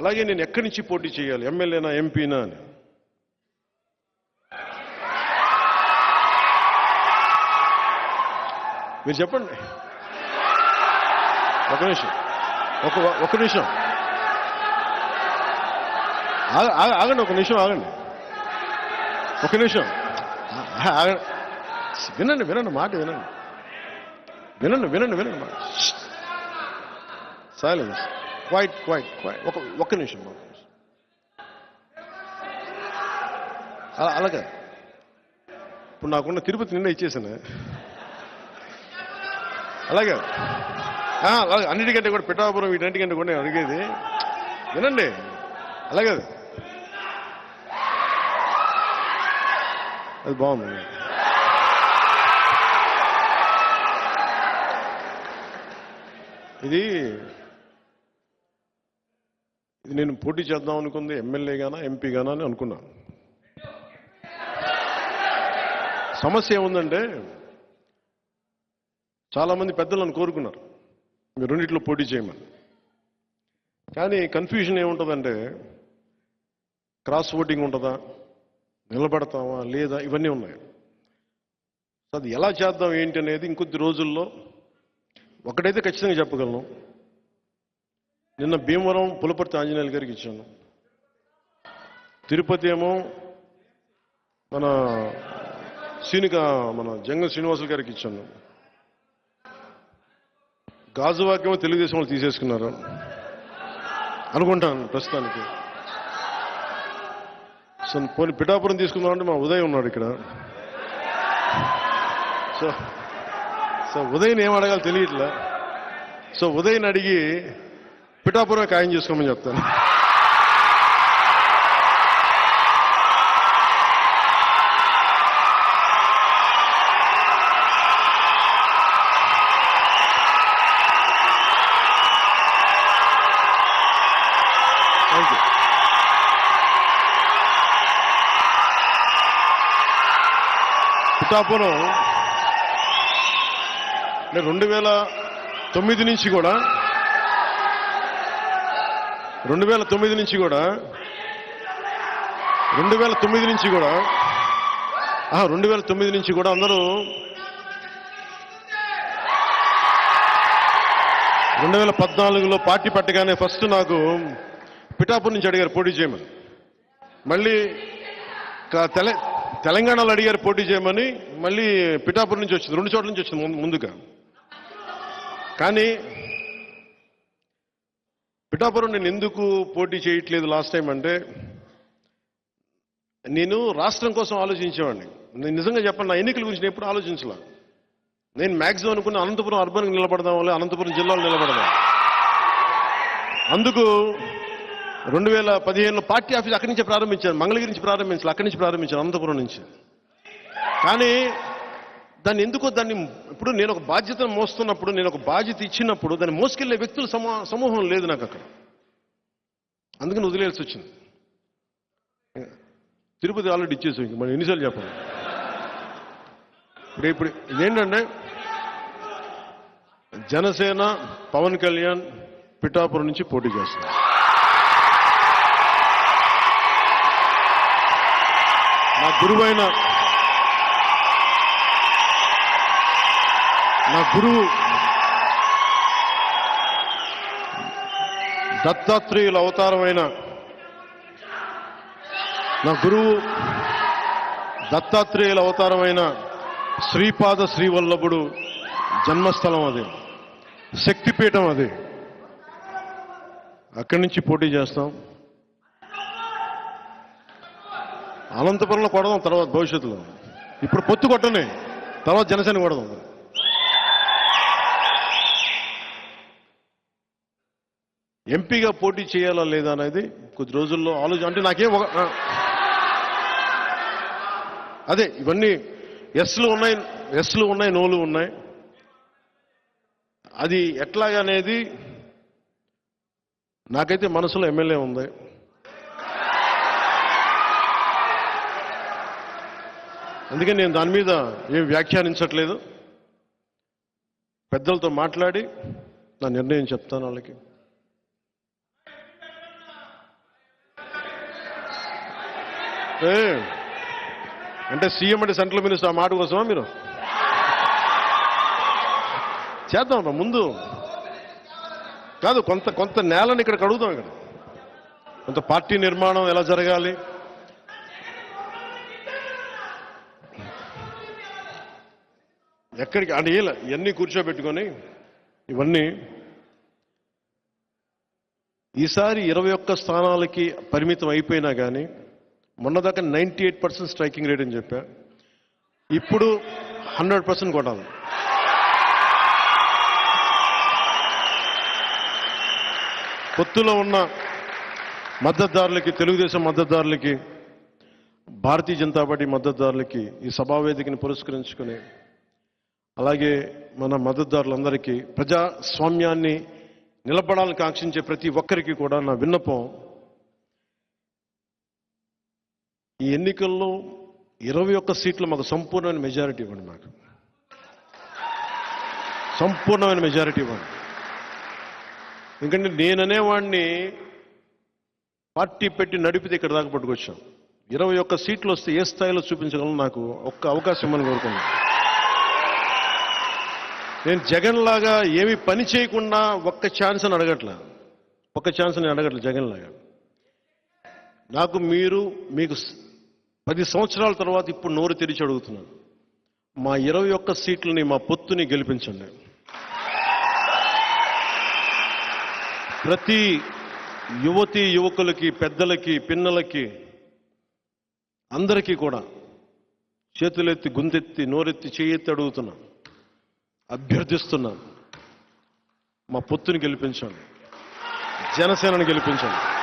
అలాగే నేను ఎక్కడి నుంచి పోటీ చేయాలి? ఎమ్మెల్యేనా ఎంపీనా అని. మీరు చెప్పండి. ఒక నిమిషం. ఒక ఒక నిమిషం. ఆగ- ఆగండి ఒక నిమిషం ఆగండి. ఒక నిమిషం. ఆగండి. వినండి వినండి మాట వినండి. వినండి వినండి వినండి మాట. సైలెన్స్ క్వైట్ క్వైట్ క్వైట్ ఒక ఒక్క నిమిషం ఒక్క నిమిషం. అలా అలాగే. ఇప్పుడు నాకున్న తిరుపతి నిన్న ఇచ్చేసాను. అలాగే. అలాగే. అన్నిటికంటే కూడా పిఠాపురం వీటన్నిటికంటే కూడా నేను అడిగేది. వినండి. అలాగే. అది. అది బాగుంది. ఇది ఇది నేను పోటీ చేద్దాం అనుకుంది ఎమ్మెల్యే ఎంపీగానా ఎంపీ అని అనుకున్నాను. సమస్య ఏముందంటే చాలామంది పెద్దలను కోరుకున్నారు. మీరు రెండిట్లో పోటీ చేయమని. కానీ కన్ఫ్యూజన్ ఏముంటుందంటే క్రాస్ ఓటింగ్ ఉంటుందా నిలబడతామా లేదా ఇవన్నీ ఉన్నాయి. అది ఎలా చేద్దాం ఏంటి అనేది ఇంకొద్ది రోజుల్లో ఒకటైతే ఖచ్చితంగా చెప్పగలను. నిన్న భీమవరం పులపర్తి ఆంజనేయులు గారికి ఇచ్చాను. తిరుపతి ఏమో మన సీనిక మన జంగ శ్రీనివాసులు గారికి ఇచ్చాను. గాజువాక్యమో తెలుగుదేశం వాళ్ళు తీసేసుకున్నారు. అనుకుంటాను ప్రస్తుతానికి. సో పోనీ పిఠాపురం తీసుకుందామంటే మా ఉదయ్ ఉన్నాడు ఇక్కడ. సో సో ఉదయ్ని ఏం అడగాలో తెలియట్లే. సో ఉదయ్ని అడిగి పిఠాపురం ఖాయం చేసుకోమని చెప్తాను. థ్యాంక్ యూ పిఠాపురం రెండు వేల తొమ్మిది నుంచి కూడా రెండు వేల తొమ్మిది నుంచి కూడా. రెండు వేల తొమ్మిది నుంచి కూడా. రెండు వేల తొమ్మిది నుంచి కూడా అందరూ రెండు వేల పద్నాలుగులో పార్టీ పెట్టగానే ఫస్ట్ నాకు పిఠాపూర్ నుంచి అడిగారు పోటీ చేయమని. మళ్ళీ తెల తెలంగాణలో అడిగారు పోటీ చేయమని మళ్ళీ పిఠాపురం నుంచి వచ్చింది రెండు చోట్ల నుంచి వచ్చింది ముందు- ముందుగా. కానీ పిఠాపురం నేను ఎందుకు పోటీ చేయట్లేదు లాస్ట్ టైం అంటే నేను రాష్ట్రం కోసం ఆలోచించేవాడిని. నేను నిజంగా చెప్పండి నా ఎన్నికల గురించి నేను ఎప్పుడు ఆలోచించలా? నేను మ్యాక్సిమం అనుకున్న అనంతపురం అర్బన్ నిలబడదాం వల్ల అనంతపురం జిల్లాలో నిలబడదాం. అందుకు రెండు వేల పదిహేనులో పార్టీ ఆఫీస్ అక్కడి నుంచే ప్రారంభించాను మంగళగిరి నుంచి ప్రారంభించాలి అక్కడి నుంచి ప్రారంభించాను అనంతపురం నుంచి. కానీ దాన్ని ఎందుకో దాన్ని ఇప్పుడు నేను ఒక బాధ్యతను మోస్తున్నప్పుడు నేను ఒక బాధ్యత ఇచ్చినప్పుడు దాన్ని మోసుకెళ్ళే వ్యక్తుల సమూహం లేదు నాకు అక్కడ. అందుకని వదిలేయాల్సి వచ్చింది. తిరుపతి ఆల్రెడీ ఇచ్చేసాం ఇంక మనం ఎన్నిసార్లు చెప్పాలి? ఇప్పుడు ఇప్పుడు ఇదేంటంటే జనసేన పవన్ కళ్యాణ్ పిఠాపురం నుంచి పోటీ చేస్తున్నారు. నా గురువైన నా గురువు. దత్తాత్రేయుల అవతారమైన నా గురువు. దత్తాత్రేయుల అవతారమైన శ్రీపాద శ్రీవల్లభుడు జన్మస్థలం అది. శక్తిపీఠం అది. అక్కడి నుంచి పోటీ చేస్తాం. అనంతపురంలో కొడదాం తర్వాత భవిష్యత్తులో. ఇప్పుడు పొత్తు కొట్టనే తర్వాత జనసేన కొడదాం. ఎంపీగా పోటీ చేయాలా లేదా అనేది కొద్ది రోజుల్లో ఆలోచన. అంటే నాకేం ఒక అదే ఇవన్నీ ఎస్లు ఉన్నాయి ఎస్లు ఉన్నాయి నోలు ఉన్నాయి. అది ఎట్లాగనేది నాకైతే మనసులో ఎమ్మెల్యే ఉంది. అందుకని నేను దాని మీద ఏం వ్యాఖ్యానించట్లేదు. పెద్దలతో మాట్లాడి నా నిర్ణయం చెప్తాను వాళ్ళకి. అంటే సీఎం అంటే సెంట్రల్ మినిస్టర్ ఆ మాట కోసమా మీరు? చేద్దాం ముందు. కాదు కొంత కొంత నేలని ఇక్కడ కడుగుదాం ఇక్కడ. కొంత పార్టీ నిర్మాణం ఎలా జరగాలి? ఎక్కడికి అంటే ఇలా ఇవన్నీ కూర్చోబెట్టుకొని ఇవన్నీ ఈసారి ఇరవై ఒక్క స్థానాలకి పరిమితం అయిపోయినా కానీ మొన్నదాకా ninety eight percent striking rate అని చెప్పా. ఇప్పుడు హండ్రెడ్ పర్సెంట్ కొట్టాలి. పొత్తులో ఉన్న మద్దతుదారులకి తెలుగుదేశం మద్దతుదారులకి భారతీయ జనతా పార్టీ మద్దతుదారులకి ఈ సభావేదికని పురస్కరించుకుని అలాగే మన మద్దతుదారులందరికీ ప్రజాస్వామ్యాన్ని నిలబడాలని కాంక్షించే ప్రతి ఒక్కరికి కూడా నా విన్నపం ఈ ఎన్నికల్లో ఇరవై ఒక్క సీట్లు మాకు సంపూర్ణమైన మెజారిటీ ఇవ్వండి మాకు. సంపూర్ణమైన మెజారిటీ ఇవ్వండి. ఎందుకంటే నేననేవాడిని పార్టీ పెట్టి నడిపితే ఇక్కడ దాకా పట్టుకొచ్చాం. ఇరవై ఒక్క సీట్లు వస్తే ఏ స్థాయిలో చూపించగలను నాకు ఒక్క అవకాశం ఇవ్వని కోరుకున్నాను నేను జగన్ లాగా ఏమి పని చేయకుండా ఒక్క ఛాన్స్ అని అడగట్లే. ఒక్క ఛాన్స్ నేను అడగట్లే జగన్ లాగా. నాకు మీరు మీకు పది సంవత్సరాల తర్వాత ఇప్పుడు నోరు తెరిచి అడుగుతున్నాను. మా ఇరవై ఒక్క సీట్లని మా పొత్తుని గెలిపించండి. ప్రతి యువతి యువకులకి పెద్దలకి పిన్నలకి అందరికీ కూడా చేతులెత్తి గుంతెత్తి నోరెత్తి చేయెత్తి అడుగుతున్నా. అభ్యర్థిస్తున్నాను. మా పొత్తుని గెలిపించండి. జనసేనని గెలిపించండి.